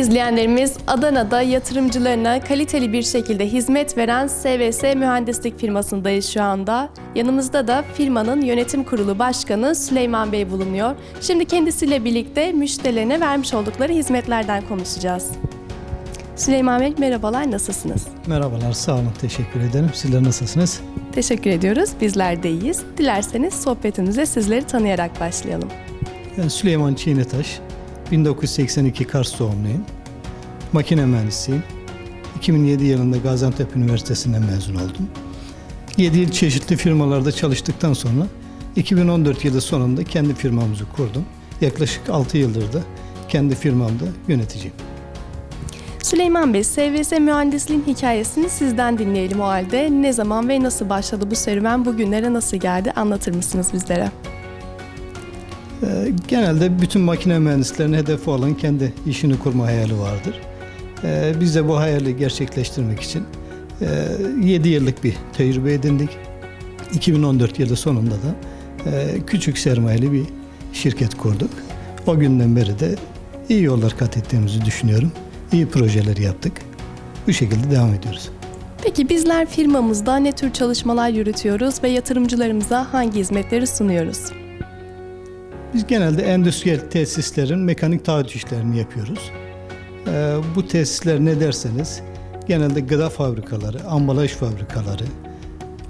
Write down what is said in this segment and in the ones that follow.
izleyenlerimiz Adana'da yatırımcılarına kaliteli bir şekilde hizmet veren SVS Mühendislik firmasındayız şu anda. Yanımızda da firmanın yönetim kurulu başkanı Süleyman Bey bulunuyor. Şimdi kendisiyle birlikte müşterilerine vermiş oldukları hizmetlerden konuşacağız. Süleyman Bey merhabalar nasılsınız? Merhabalar, sağ olun, teşekkür ederim. Sizler nasılsınız? Teşekkür ediyoruz. Bizler de iyiyiz. Dilerseniz sohbetimize sizleri tanıyarak başlayalım. Ben Süleyman Çiğnetaş, 1982 Kars doğumluyum. Makine mühendisiyim. 2007 yılında Gaziantep Üniversitesi'nden mezun oldum. 7 yıl çeşitli firmalarda çalıştıktan sonra 2014 yılı sonunda kendi firmamızı kurdum. Yaklaşık 6 yıldır da kendi firmamda yöneticiyim. Süleyman Bey, SVS mühendisliğin hikayesini sizden dinleyelim o halde. Ne zaman ve nasıl başladı bu serüven, bugünlere nasıl geldi anlatır mısınız bizlere? Ee, Genelde bütün makine mühendislerinin hedefi olan kendi işini kurma hayali vardır. Ee, Biz de bu hayali gerçekleştirmek için 7 yıllık bir tecrübe edindik. 2014 yılı sonunda da e, küçük sermayeli bir şirket kurduk. O günden beri de iyi yollar kat ettiğimizi düşünüyorum. İyi projeler yaptık. Bu şekilde devam ediyoruz. Peki bizler firmamızda ne tür çalışmalar yürütüyoruz ve yatırımcılarımıza hangi hizmetleri sunuyoruz? Biz genelde endüstriyel tesislerin mekanik taahhüt işlerini yapıyoruz. Ee, bu tesisler ne derseniz genelde gıda fabrikaları, ambalaj fabrikaları,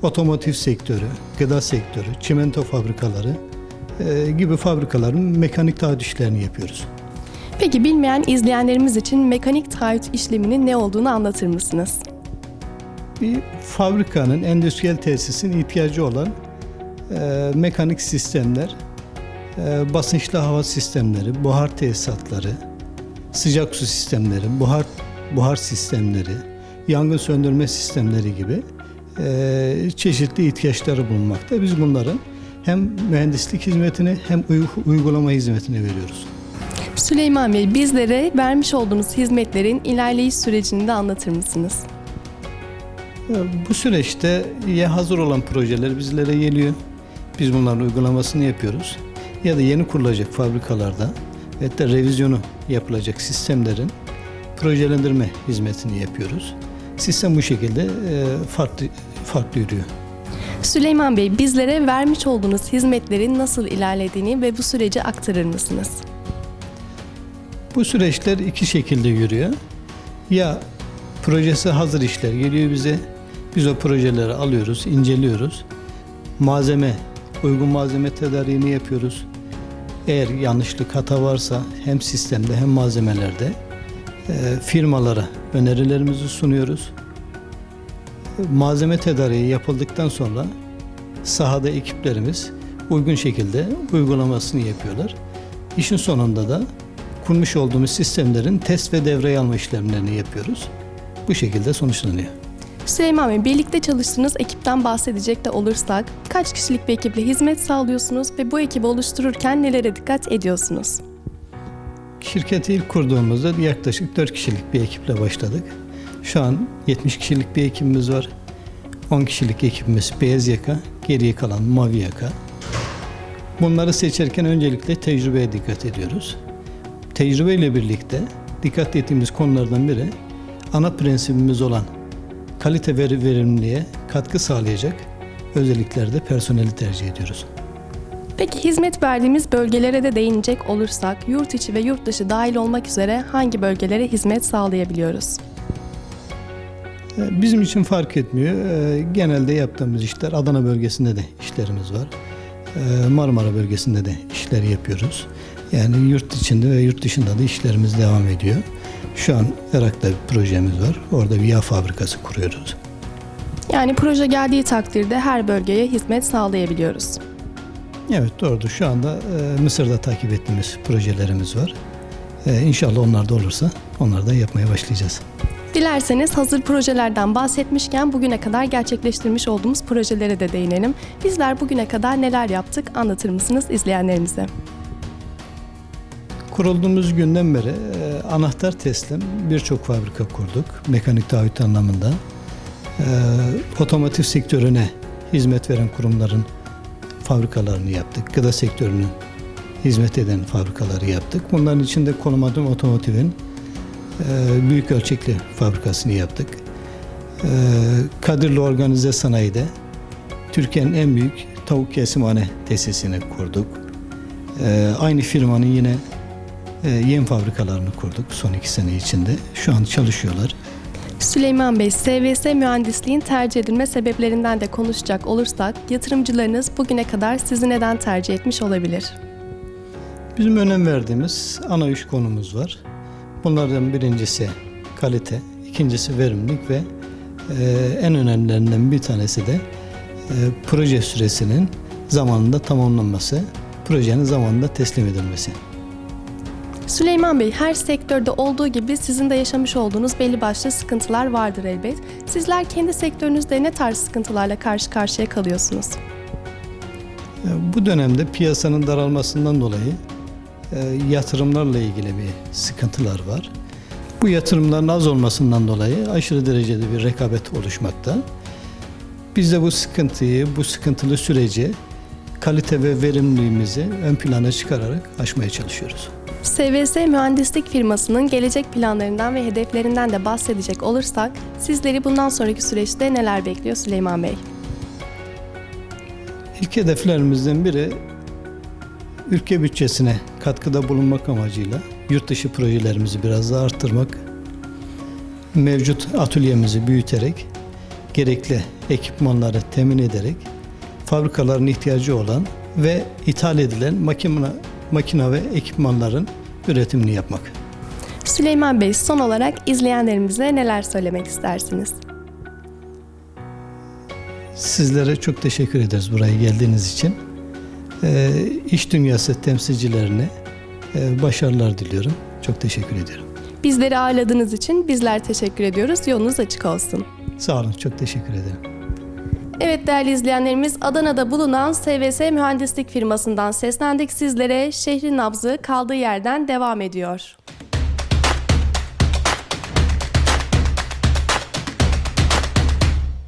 otomotiv sektörü, gıda sektörü, çimento fabrikaları e, gibi fabrikaların mekanik taahhüt işlerini yapıyoruz. Peki bilmeyen izleyenlerimiz için mekanik taahhüt işleminin ne olduğunu anlatır mısınız? Bir fabrikanın, endüstriyel tesisin ihtiyacı olan e, mekanik sistemler, basınçlı hava sistemleri, buhar tesisatları, sıcak su sistemleri, buhar buhar sistemleri, yangın söndürme sistemleri gibi e, çeşitli ihtiyaçları bulunmakta. Biz bunların hem mühendislik hizmetini hem uy- uygulama hizmetini veriyoruz. Süleyman Bey, bizlere vermiş olduğunuz hizmetlerin ilerleyiş sürecini de anlatır mısınız? E, Bu süreçte ya hazır olan projeler bizlere geliyor. Biz bunların uygulamasını yapıyoruz. Ya da yeni kurulacak fabrikalarda ve de revizyonu yapılacak sistemlerin projelendirme hizmetini yapıyoruz. Sistem bu şekilde e, farklı farklı yürüyor. Süleyman Bey, bizlere vermiş olduğunuz hizmetlerin nasıl ilerlediğini ve bu süreci aktarır mısınız? Bu süreçler iki şekilde yürüyor. Ya projesi hazır işler geliyor bize. Biz o projeleri alıyoruz, inceliyoruz. Malzeme, uygun malzeme tedariğini yapıyoruz. Eğer yanlışlık hata varsa hem sistemde hem malzemelerde e, firmalara önerilerimizi sunuyoruz. Malzeme tedariği yapıldıktan sonra sahada ekiplerimiz uygun şekilde uygulamasını yapıyorlar. İşin sonunda da kurmuş olduğumuz sistemlerin test ve devreye alma işlemlerini yapıyoruz. Bu şekilde sonuçlanıyor. Süleyman Bey, birlikte çalıştığınız ekipten bahsedecek de olursak, kaç kişilik bir ekiple hizmet sağlıyorsunuz ve bu ekibi oluştururken nelere dikkat ediyorsunuz? Şirketi ilk kurduğumuzda yaklaşık 4 kişilik bir ekiple başladık. Şu an 70 kişilik bir ekibimiz var. 10 kişilik ekibimiz beyaz yaka, geriye kalan mavi yaka. Bunları seçerken öncelikle tecrübeye dikkat ediyoruz. Tecrübeyle birlikte dikkat ettiğimiz konulardan biri ana prensibimiz olan kalite veri verimliliğe katkı sağlayacak özelliklerde personeli tercih ediyoruz. Peki hizmet verdiğimiz bölgelere de değinecek olursak, yurt içi ve yurt dışı dahil olmak üzere hangi bölgelere hizmet sağlayabiliyoruz? Ee, Bizim için fark etmiyor. Ee, Genelde yaptığımız işler Adana bölgesinde de işlerimiz var. Ee, Marmara bölgesinde de işler yapıyoruz. Yani yurt içinde ve yurt dışında da işlerimiz devam ediyor. Şu an Irak'ta bir projemiz var. Orada bir yağ fabrikası kuruyoruz. Yani proje geldiği takdirde her bölgeye hizmet sağlayabiliyoruz. Evet doğrudur. Şu anda e, Mısır'da takip ettiğimiz projelerimiz var. E, İnşallah onlar da olursa onları da yapmaya başlayacağız. Dilerseniz hazır projelerden bahsetmişken bugüne kadar gerçekleştirmiş olduğumuz projelere de değinelim. Bizler bugüne kadar neler yaptık anlatır mısınız izleyenlerimize? Kurulduğumuz günden beri e, anahtar teslim birçok fabrika kurduk. Mekanik taahhüt anlamında. E, otomotiv sektörüne hizmet veren kurumların fabrikalarını yaptık. Gıda sektörünün hizmet eden fabrikaları yaptık. Bunların içinde konum otomotivin e, büyük ölçekli fabrikasını yaptık. E, Kadirli Organize Sanayi'de Türkiye'nin en büyük tavuk kesimhane tesisini kurduk. Aynı firmanın yine yem fabrikalarını kurduk son iki sene içinde. Şu an çalışıyorlar. Süleyman Bey, SVS mühendisliğin tercih edilme sebeplerinden de konuşacak olursak, yatırımcılarınız bugüne kadar sizi neden tercih etmiş olabilir? Bizim önem verdiğimiz ana üç konumuz var. Bunlardan birincisi kalite, ikincisi verimlilik ve e, en önemlilerinden bir tanesi de e, proje süresinin zamanında tamamlanması, projenin zamanında teslim edilmesi. Süleyman Bey, her sektörde olduğu gibi sizin de yaşamış olduğunuz belli başlı sıkıntılar vardır elbet. Sizler kendi sektörünüzde ne tarz sıkıntılarla karşı karşıya kalıyorsunuz? Bu dönemde piyasanın daralmasından dolayı e, yatırımlarla ilgili bir sıkıntılar var. Bu yatırımların az olmasından dolayı aşırı derecede bir rekabet oluşmakta. Biz de bu sıkıntıyı, bu sıkıntılı süreci kalite ve verimliliğimizi ön plana çıkararak aşmaya çalışıyoruz. SVS mühendislik firmasının gelecek planlarından ve hedeflerinden de bahsedecek olursak, sizleri bundan sonraki süreçte neler bekliyor Süleyman Bey? İlk hedeflerimizden biri ülke bütçesine katkıda bulunmak amacıyla yurt dışı projelerimizi biraz daha arttırmak, mevcut atölyemizi büyüterek, gerekli ekipmanları temin ederek, fabrikaların ihtiyacı olan ve ithal edilen makine, makine ve ekipmanların üretimini yapmak. Süleyman Bey, son olarak izleyenlerimize neler söylemek istersiniz? Sizlere çok teşekkür ederiz buraya geldiğiniz için. Ee, iş dünyası temsilcilerine e, başarılar diliyorum. Çok teşekkür ediyorum. Bizleri ağırladığınız için bizler teşekkür ediyoruz. Yolunuz açık olsun. Sağ olun, çok teşekkür ederim. Evet değerli izleyenlerimiz Adana'da bulunan SVS mühendislik firmasından seslendik sizlere. Şehrin nabzı kaldığı yerden devam ediyor.